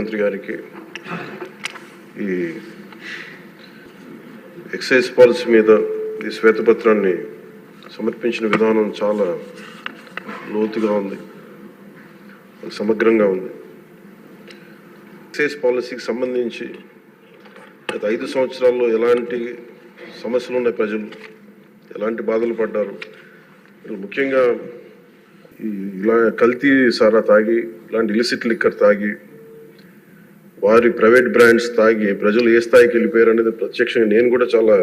మంత్రి గారికి ఈ ఎక్సైజ్ పాలసీ మీద ఈ శ్వేతపత్రాన్ని సమర్పించిన విధానం చాలా లోతుగా ఉంది. సమగ్రంగా ఉంది. ఎక్సైజ్ పాలసీకి సంబంధించి గత ఐదు సంవత్సరాల్లో ఎలాంటి సమస్యలు ఉన్నాయి ప్రజలు? ఎలాంటి బాధలు పడ్డారు? ముఖ్యంగా ఈ ఇలా కల్తీ సారా తాగి ఇలాంటి ఇలిసిట్ లిక్కర్ తాగి వారి ప్రైవేట్ బ్రాండ్స్ తాగి ప్రజలు ఏ స్థాయికి వెళ్ళిపోయారు అనేది ప్రత్యక్షంగా నేను కూడా చాలా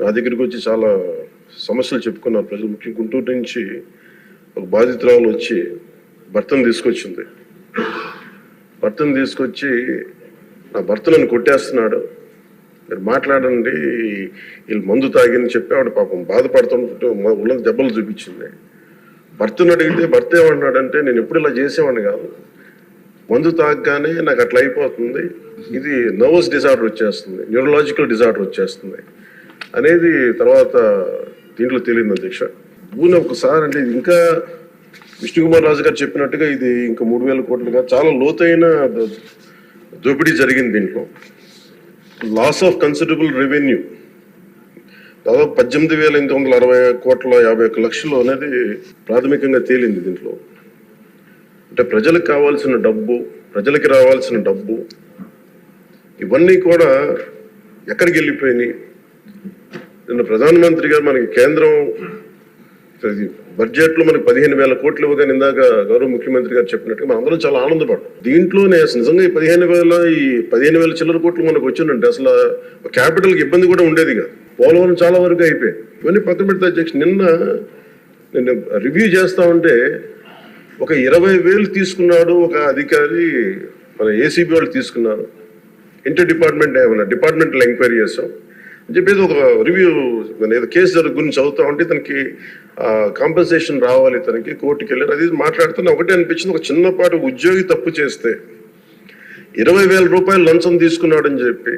నా దగ్గరికి వచ్చి చాలా సమస్యలు చెప్పుకున్నారు ప్రజలు ముఖ్యంగా గుంటూరు నుంచి ఒక బాధితురాలు వచ్చి భర్తను తీసుకొచ్చింది. భర్తను తీసుకొచ్చి నా భర్త నన్ను కొట్టేస్తున్నాడు. మీరు మాట్లాడండి వీళ్ళు మందు తాగిని చెప్పి ఆవిడ పాపం బాధపడుతుంటే ఉన్న దెబ్బలు చూపించింది. భర్తను అడిగితే భర్త ఏమన్నాడంటే నేను ఎప్పుడు ఇలా చేసేవాడిని కాదు. మందు తాగగానే నాకు అట్లా అయిపోతుంది. ఇది నర్వస్ డిజార్డర్ వచ్చేస్తుంది న్యూరలాజికల్ డిజార్డర్ వచ్చేస్తుంది అనేది తర్వాత దీంట్లో తెలియదు అధ్యక్ష. ఊనే ఒకసారి అంటే ఇది ఇంకా విష్ణుకుమార్ రాజు గారు చెప్పినట్టుగా ఇది ఇంకా మూడు వేల కోట్లుగా చాలా లోతైన దోపిడీ జరిగింది దీంట్లో. లాస్ ఆఫ్ కన్సిడరబుల్ రెవెన్యూ దాదాపు పద్దెనిమిది వేల ఎనిమిది వందల అరవై కోట్ల యాభై ఒక్క లక్షలు అనేది ప్రాథమికంగా తేలింది దీంట్లో. అంటే ప్రజలకు కావాల్సిన డబ్బు ప్రజలకి రావాల్సిన డబ్బు ఇవన్నీ కూడా ఎక్కడికి వెళ్ళిపోయినాయి? నిన్న ప్రధానమంత్రి గారు మనకి కేంద్రం బడ్జెట్లో మనకి పదిహేను వేల కోట్లు ఇవ్వగానే ఇందాక గౌరవ ముఖ్యమంత్రి గారు చెప్పినట్టుగా మనం అందరం చాలా ఆనందపడ్డాం దీంట్లోనే నిజంగా ఈ పదిహేను వేల ఈ పదిహేను వేల చిల్లర కోట్లు మనకు వచ్చిందంటే అసలు క్యాపిటల్కి ఇబ్బంది కూడా ఉండేది కాదు. పోలవరం చాలా వరకు అయిపోయాయి ఇవన్నీ పక్కన పెడితే అధ్యక్ష నిన్న నేను రివ్యూ చేస్తా ఉంటే ఒక ఇరవై వేలు తీసుకున్నాడు ఒక అధికారి మన ఏసీబీ వాళ్ళు తీసుకున్నారు. ఇంటర్ డిపార్ట్మెంట్ ఏమన్నా డిపార్ట్మెంట్లో ఎంక్వైరీ చేస్తాం అని చెప్పేసి ఒక రివ్యూ ఏదో కేసు జరుగు గురించి చదువుతా ఉంటే తనకి కాంపెన్సేషన్ రావాలి తనకి కోర్టుకి వెళ్ళారు అది మాట్లాడుతున్న ఒకటే అనిపించింది. ఒక చిన్నపాటి ఉద్యోగి తప్పు చేస్తే ఇరవై వేల రూపాయలు లంచం తీసుకున్నాడని చెప్పి.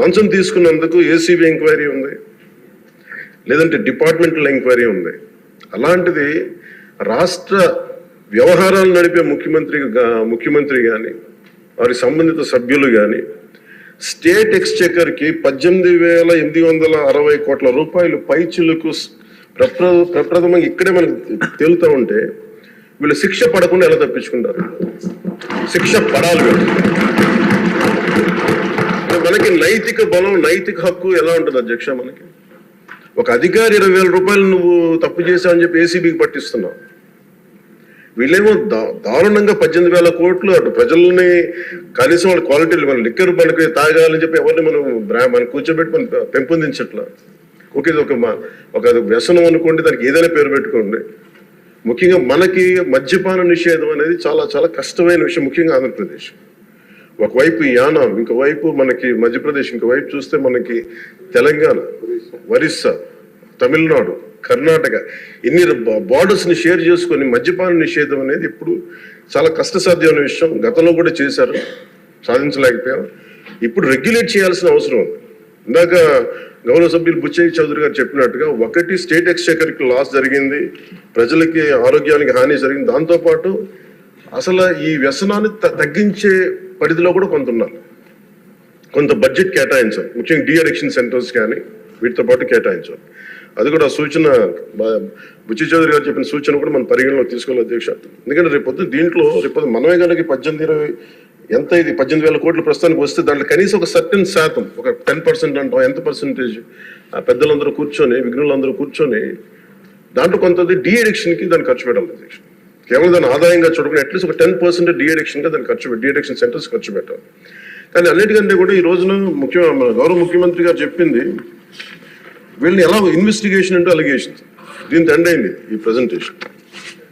లంచం తీసుకున్నందుకు ఏసీబీ ఎంక్వైరీ ఉంది. లేదంటే డిపార్ట్మెంటల్ ఎంక్వైరీ ఉంది. అలాంటిది రాష్ట్ర వ్యవహారాలు నడిపే ముఖ్యమంత్రి ముఖ్యమంత్రి కానీ వారి సంబంధిత సభ్యులు కానీ స్టేట్ ఎక్స్చెకర్కి పద్దెనిమిది వేల ఎనిమిది వందల అరవై కోట్ల రూపాయలు పైచులకు ప్రప్ర ప్రప్రథమంగా ఇక్కడే మనకు తేలుతూ ఉంటే వీళ్ళు శిక్ష పడకుండా ఎలా తప్పించుకుంటారు శిక్ష పడాలి వీళ్ళు. మనకి నైతిక బలం నైతిక హక్కు ఎలా ఉంటుంది అధ్యక్ష మనకి ఒక అధికారి ఇరవై వేల రూపాయలు నువ్వు తప్పు చేశావని చెప్పి ఏసీబీకి పట్టిస్తున్నావు. వీళ్ళేమో దా- దారుణంగా పద్దెనిమిది వేల కోట్లు అటు ప్రజల్ని కనీసం వాళ్ళ క్వాలిటీలు మన లిక్కర్ మనకి తాగాలని చెప్పి ఎవరిని మనం బ్రా- మనం కూర్చోబెట్టి మనం పెంపొందించట్లా. ఓకే ఇది ఒక మా- ఒక వ్యసనం అనుకోండి దానికి ఏదైనా పేరు పెట్టుకోండి. ముఖ్యంగా మనకి మద్యపాన నిషేధం అనేది చాలా చాలా కష్టమైన విషయం ముఖ్యంగా ఆంధ్రప్రదేశ్. ఒకవైపు యానం ఇంకోవైపు మనకి మధ్యప్రదేశ్ ఇంకోవైపు చూస్తే మనకి తెలంగాణ ఒరిస్సా తమిళనాడు కర్ణాటక. ఇన్ని బార్డర్స్ని షేర్ చేసుకొని మద్యపాన నిషేధం అనేది ఇప్పుడు చాలా కష్టసాధ్యమైన విషయం. గతంలో కూడా చేశారు సాధించలేకపోయాం ఇప్పుడు రెగ్యులేట్ చేయాల్సిన అవసరం ఉంది. ఇందాక గౌరవ సభ్యులు బుచ్చయ్య చౌదరి గారు చెప్పినట్టుగా ఒకటి స్టేట్ ఎక్స్చేకర్కి లాస్ జరిగింది ప్రజలకి ఆరోగ్యానికి హాని జరిగింది. దాంతోపాటు అసలు ఈ వ్యసనాన్ని త- తగ్గించే పరిధిలో కూడా కొంత ఉన్నారు కొంత బడ్జెట్ కేటాయించాలి ముఖ్యంగా డి అడిక్షన్ సెంటర్స్ కానీ వీటితో పాటు కేటాయించాలి అది కూడా సూచన బుచ్చి చౌదరి గారు చెప్పిన సూచన కూడా మన పరిగణలో తీసుకోవాలి అధ్యక్ష. ఎందుకంటే రేపొద్దు దీంట్లో రేపొద్దు మనమే కనుక పద్దెనిమిది ఇరవై ఎంత ఇది? పద్దెనిమిది వేల కోట్ల ప్రస్తుతానికి వస్తే దాంట్లో కనీసం ఒక సర్టెన్ శాతం ఒక టెన్ పర్సెంట్ అంటాం ఎంత పర్సెంటేజ్? ఆ పెద్దలందరూ కూర్చొని విఘ్నులందరూ కూర్చొని దాంట్లో కొంత డి దాన్ని ఖర్చు పెట్టాలి అధ్యక్ష. కేవలం దాని ఆదాయంగా చూడకుండా అట్లీస్ట్ ఒక టెన్ పర్సెంట్ డి గా దాన్ని ఖర్చు డిఎడిక్షన్ సెంటర్స్ ఖర్చు పెట్టాలి. కానీ అన్నిటికంటే కూడా ఈ రోజున ముఖ్య మన గౌరవ ముఖ్యమంత్రి గారు చెప్పింది వీళ్ళని ఎలా ఇన్వెస్టిగేషన్ అంటే అలిగేషన్ దీని తండైంది అయింది ఈ ప్రజెంటేషన్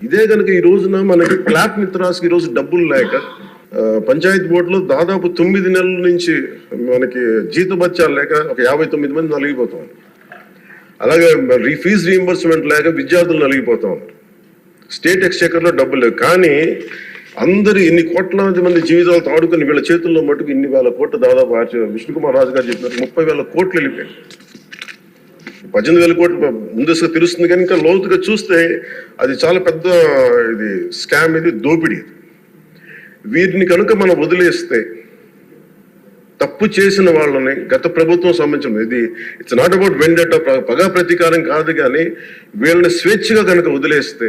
ఇదే కనుక ఈ రోజున మనకి క్లాప్ మిత్రాస్కి ఈ రోజు డబ్బులు లేక పంచాయతీ బోర్డులో దాదాపు తొమ్మిది నెలల నుంచి మనకి జీతభత్యాలు లేక ఒక యాభై తొమ్మిది మంది నలిగిపోతాం అలాగే రీ ఫీజు రీఎంబర్స్మెంట్ లేక విద్యార్థులు నలిగిపోతా ఉన్నారు. స్టేట్ ఎక్స్చేకర్లో డబ్బులు లేవు. కానీ అందరూ ఇన్ని కోట్ల మంది జీవితాలతో ఆడుకుని వీళ్ళ చేతుల్లో మటుకు ఇన్ని వేల కోట్లు దాదాపు ఆర్చి- విష్ణుకుమార్ రాజు గారు చెప్పినట్టు ముప్పై వేల కోట్లు వెళ్ళిపోయాయి. పద్దెనిమిది వేల కోట్లు ముందస్తుగా తెలుస్తుంది కానీ ఇంకా లోతుగా చూస్తే అది చాలా పెద్ద ఇది స్కామ్ ఇది దోపిడీ వీరిని కనుక మనం వదిలేస్తే తప్పు చేసిన వాళ్ళని గత ప్రభుత్వం సంబంధించిన ఇది ఇట్స్ నాట్ అబౌట్ వెండట పగా ప్రతీకారం కాదు కానీ వీళ్ళని స్వేచ్ఛగా కనుక వదిలేస్తే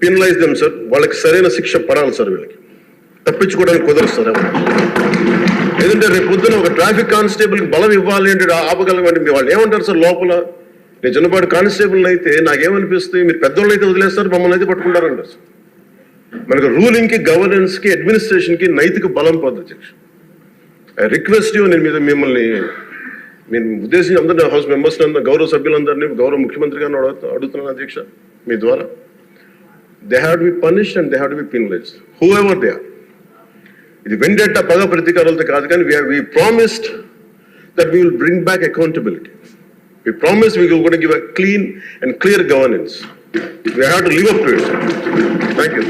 penalise them sir వాళ్ళకి సరైన శిక్ష పడాలి సార్ వీళ్ళకి. తప్పించుకోవడానికి కుదరదు సార్ ఎందుకంటే రేపు పొద్దున ఒక ట్రాఫిక్ కానిస్టేబుల్ బలం ఇవ్వాలి అంటే ఆపగలమండి మీ వాళ్ళు ఏమంటారు సార్ లోపల? నేను చిన్నపాటి కానిస్టేబుల్ అయితే నాకేమనిపిస్తుంది? మీరు పెద్దోళ్ళు అయితే వదిలేస్తారు మమ్మల్ని అయితే పట్టుకుంటారంటారు సార్ మనకు రూలింగ్కి గవర్నెన్స్కి అడ్మినిస్ట్రేషన్కి నైతిక బలం పద్ధతి అధ్యక్ష ఐ రిక్వెస్ట్ యూ నేను మీద మిమ్మల్ని నేను ఉద్దేశించి అందరినీ హౌస్ మెంబర్స్ గౌరవ సభ్యులందరినీ గౌరవ ముఖ్యమంత్రి గారిని అడుగుతున్నాను అధ్యక్ష మీ ద్వారా. They have to be punish and they have to be penalise whoever they are ఇది వెండెట్ట పగ ప్రతీకారాలతో కాదు కానీ we promised that we will bring back accountability we promise we కూడా give a clean and clear governance we have to live up to it thank you